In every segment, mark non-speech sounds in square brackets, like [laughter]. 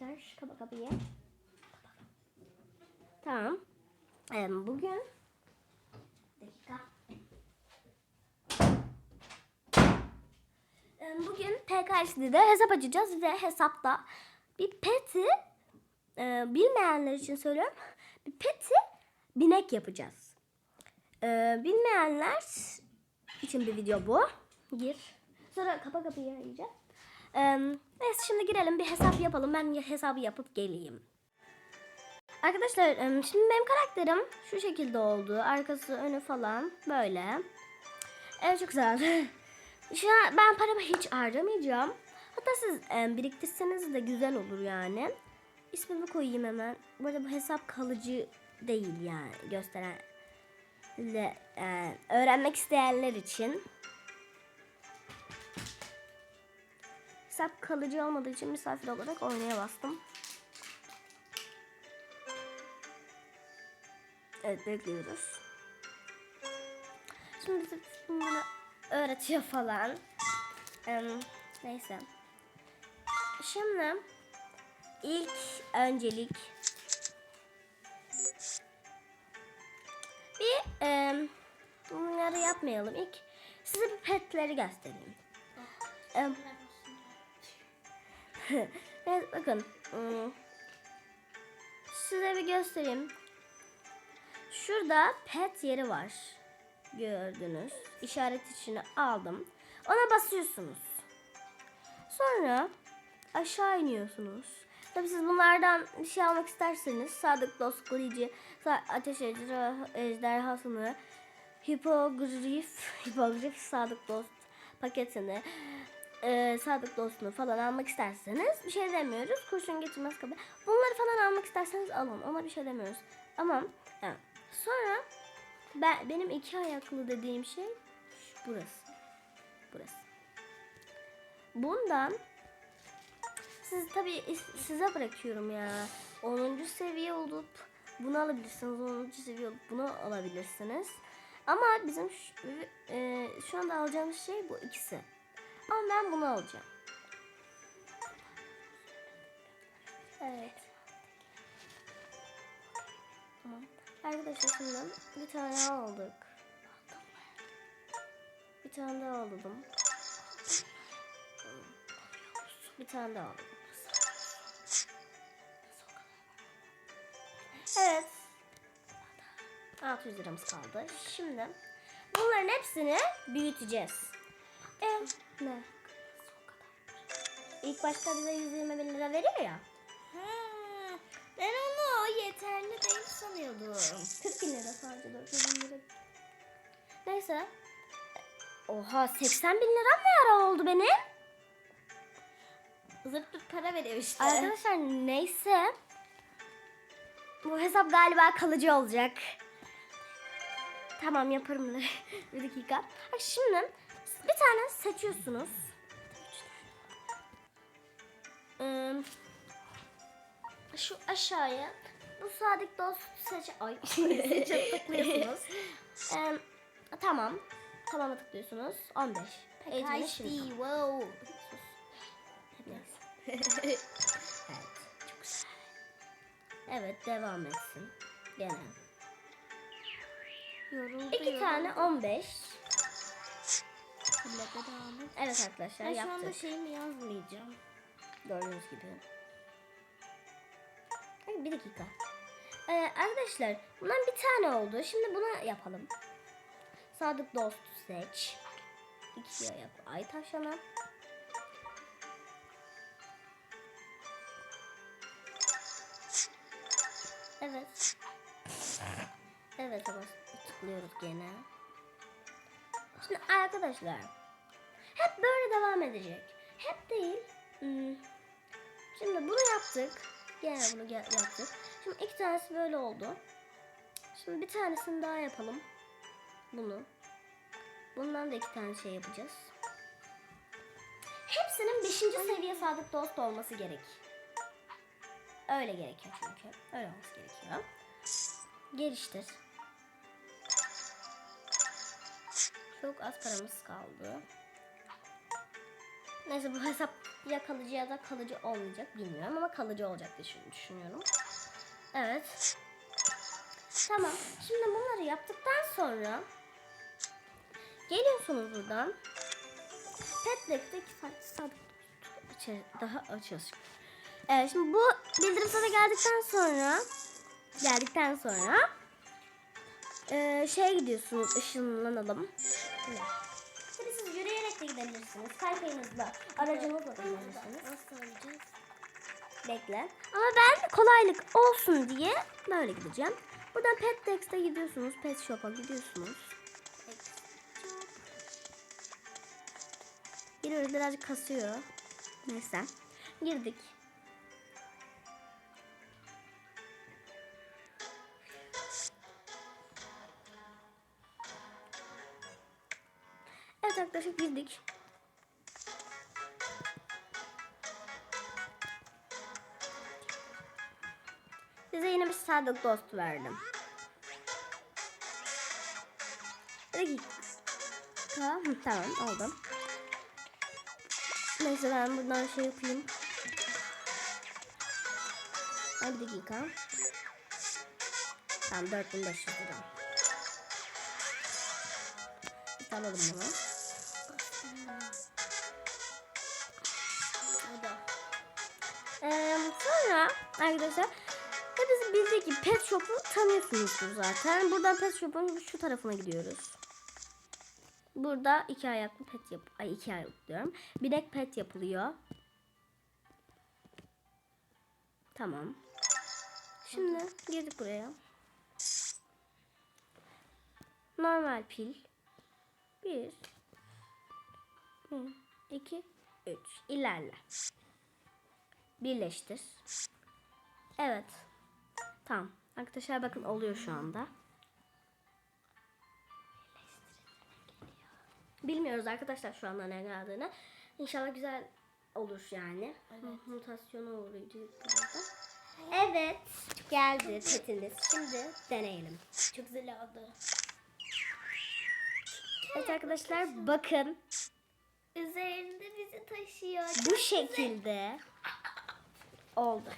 arkadaşlar. Kapa kapıyı. Tamam. Ee, bugün dakika. Ee, Bugün PKS'de hesap açacağız ve hesapta bir peti e, bilmeyenler için söylüyorum. Bir peti binek yapacağız. Ee, bilmeyenler için bir video bu. Gir. Sonra kapa kapıyı arayacağım. Ee, neyse şimdi girelim bir hesap yapalım. Ben hesabı yapıp geleyim. Arkadaşlar şimdi benim karakterim şu şekilde oldu. Arkası önü falan böyle. Evet çok güzel. [laughs] An ben paramı hiç harcamayacağım. Hatta siz biriktirseniz de güzel olur yani. İsmimi koyayım hemen. Bu arada bu hesap kalıcı değil yani gösteren öğrenmek isteyenler için. Hesap kalıcı olmadığı için misafir olarak oynaya bastım. Evet bekliyoruz. Şimdi bize bunları öğretiyor falan. Em, neyse. Şimdi ilk öncelik bir em, bunları yapmayalım. İlk size bir petleri göstereyim. Em, [laughs] evet bakın. ım, Size bir göstereyim. Şurada pet yeri var. Gördünüz. İşaret içine aldım. Ona basıyorsunuz. Sonra aşağı iniyorsunuz. Tabii siz bunlardan bir şey almak isterseniz sadık dost sa- ateş ejderha, ejderhasını, hipogrif, [laughs] hipogrif sadık dost paketini, e, sadık dostunu falan almak isterseniz bir şey demiyoruz. Kurşun getirmez kabı. Bunları falan almak isterseniz alın. Ona bir şey demiyoruz. Ama evet. sonra ben benim iki ayaklı dediğim şey burası. Burası. Bundan siz tabii is- size bırakıyorum ya. 10. seviye olup bunu alabilirsiniz. 10. seviye olup bunu alabilirsiniz. Ama bizim şu, e, şu anda alacağımız şey bu ikisi. Ama ben bunu alacağım. Evet. Tamam. Arkadaşlar şimdi bir tane aldık. Bir tane daha aldım. Bir tane daha aldım. Evet. 600 liramız kaldı. Şimdi bunların hepsini büyüteceğiz. E, ne? İlk başta bize 120 bin lira veriyor ya. Ben onu yeterli değil sanıyordum. 40 bin lira sadece 400 bin lira. Neyse. Oha 80 bin liram ne ara oldu benim? Zırt pırt para veriyor işte. Arkadaşlar neyse. Bu hesap galiba kalıcı olacak. Tamam yaparım da. [laughs] bir dakika. Ha, Şimdi bir tane seçiyorsunuz. Ee, şu aşağıya bu sadık dost seç ay [laughs] seçe tıklıyorsunuz. Ee, tamam. Tamam'a tıklıyorsunuz. 15. Eğitimine Kaç şimdi. Wow. Evet. Çok güzel. Evet devam etsin. Gene. Yoruldu. İki tane 15. Fırlata devam et. Evet arkadaşlar Ben şu yaptık. anda şeyimi yazmayacağım. Gördüğünüz gibi. Bir dakika. Ee, arkadaşlar bundan bir tane oldu. Şimdi bunu yapalım. Sadık dostu seç. İkiye yap. Ay tavşana. Evet. Evet ama tıklıyoruz gene. Şimdi arkadaşlar hep böyle devam edecek. Hep değil. Hmm. Şimdi bunu yaptık. Gene bunu yaptık. Şimdi iki tanesi böyle oldu. Şimdi bir tanesini daha yapalım. Bunu. Bundan da iki tane şey yapacağız. Hepsinin 5. seviye sadık dost olması gerek. Öyle gerekiyor çünkü. Öyle olması gerekiyor. Geliştir. Çok az paramız kaldı. Neyse bu hesap ya kalıcı ya da kalıcı olmayacak bilmiyorum ama kalıcı olacak diye düşün- düşünüyorum. Evet. Tamam. Şimdi bunları yaptıktan sonra geliyorsunuz buradan. Petlet'te iki farklı içeri daha açıyoruz. Evet şimdi bu bildirim sana geldikten sonra geldikten sonra eee şeye gidiyorsunuz ışınlanalım. De gidebilirsiniz. Kaykayınızla, aracınızla da gidebilirsiniz. Nasıl alacağız? Bekle. Ama ben kolaylık olsun diye böyle gideceğim. Buradan Pet Dex'te gidiyorsunuz. Pet Shop'a gidiyorsunuz. Giriyoruz birazcık kasıyor. Neyse. Girdik. Evet arkadaşlar girdik. Size yine bir sadık dost verdim. Dakika. Tamam oldu. Neyse ben buradan şey yapayım. Ay bir dakika. Tamam 4500 lira. Alalım bunu. Ee, sonra arkadaşlar hepiniz gibi pet shop'u tanıyorsunuzdur zaten. Buradan pet shop'un şu tarafına gidiyoruz. Burada iki ayaklı pet yap ay iki ayaklı diyorum. Binek pet yapılıyor. Tamam. Şimdi girdik buraya. Normal pil. Bir. Bir, iki, üç. İlerle. Birleştir. Evet. Tamam. Arkadaşlar bakın oluyor şu anda. Bilmiyoruz arkadaşlar şu anda ne geldiğini. İnşallah güzel olur yani. Evet. Mutasyona burada. Evet. Geldi petiniz. Şimdi deneyelim. Çok güzel oldu. Evet arkadaşlar bakın. Üzerinde bizi taşıyor. Bu şekilde [laughs] oldu.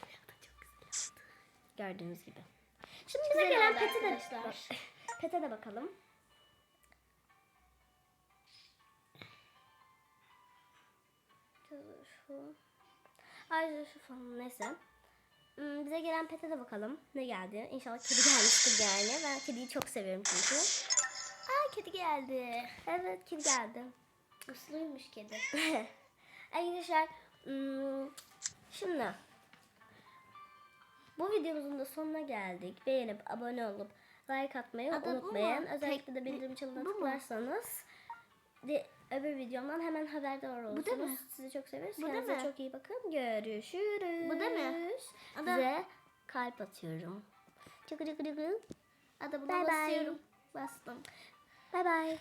Gördüğünüz gibi. Şimdi bize Güzel gelen oldu pete de, arkadaşlar. pete de bakalım. Şu. Ayrıca şu falan neyse. Hmm, Bize gelen pete de bakalım. Ne geldi? İnşallah kedi gelmiştir yani. Ben kediyi çok seviyorum çünkü. Aa kedi geldi. Evet kedi geldi. Usluymuş kedi. [laughs] Arkadaşlar hmm, şimdi bu videomuzun da sonuna geldik. Beğenip abone olup like atmayı Adı unutmayın. Özellikle de bildirim mu? tıklarsanız de, öbür videomdan hemen haberdar olursunuz. Bu da mı? Sizi çok severiz. Bu da Kendinize mı? çok iyi bakın. Görüşürüz. Bu da mı? Ada- Size kalp atıyorum. Çıkı çıkı çıkı. Ada buna Bye bye. basıyorum. Bastım. Bye bye.